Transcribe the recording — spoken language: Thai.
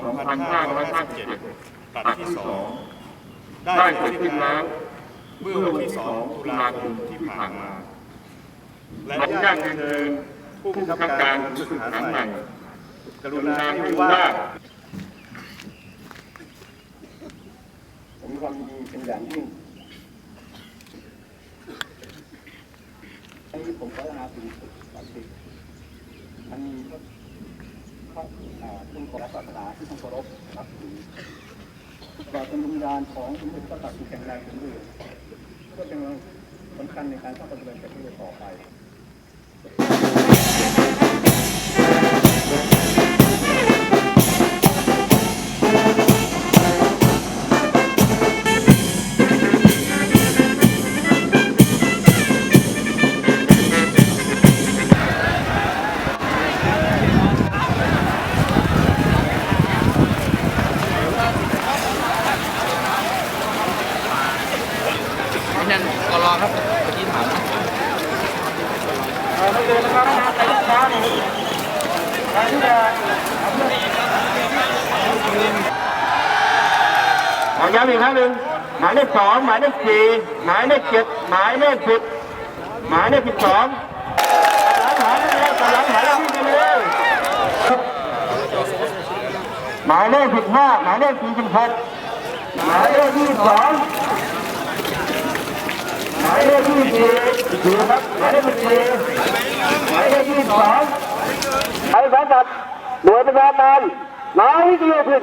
2557ตัดที่ 2 ได้เกิดขึ้นแล้วเมื่อวันที่ 2 ตุลาคมที่ผ่านมา และย่าติเชิญผู้บังคับการศึกษาใหม่กรุณาที่ว่า ผมความดีเป็นอย่างยิ่งอันนี้ผมก็ลาถึงสักสิบอันนี้ ข้าอ่าคุณขอศาสนาที่ท่านเคารพนับถือตลอดจนวิญญาณของสมเด็จพระตักสินแข็งแรงถึงเรือก็เป็นสำคัญในการสร้างปฏิบัติประเทศต่อไป นั่นกรอครับเมื่อกี้ถามนะขอย้ำอีกครั้งหนึ่งหมายเลขสองหมายเลขสี่หมายเลขเจ็ดหมายเลขสิบหมายเลขสิบสองหลังหายไปเลยหลังหายแล้ววิ่งไปเลยหมายเลขสิบห้าหมายเลขสี่สิบหกหมายเลขยี่สิบสองหมายเลขยี่สิบสี่ ดูนะครับหมายเลขสิบสี่หมายเลขยี่สิบสองไอ้สังกัดหน่วยประชาการน้อยวิทยาพิน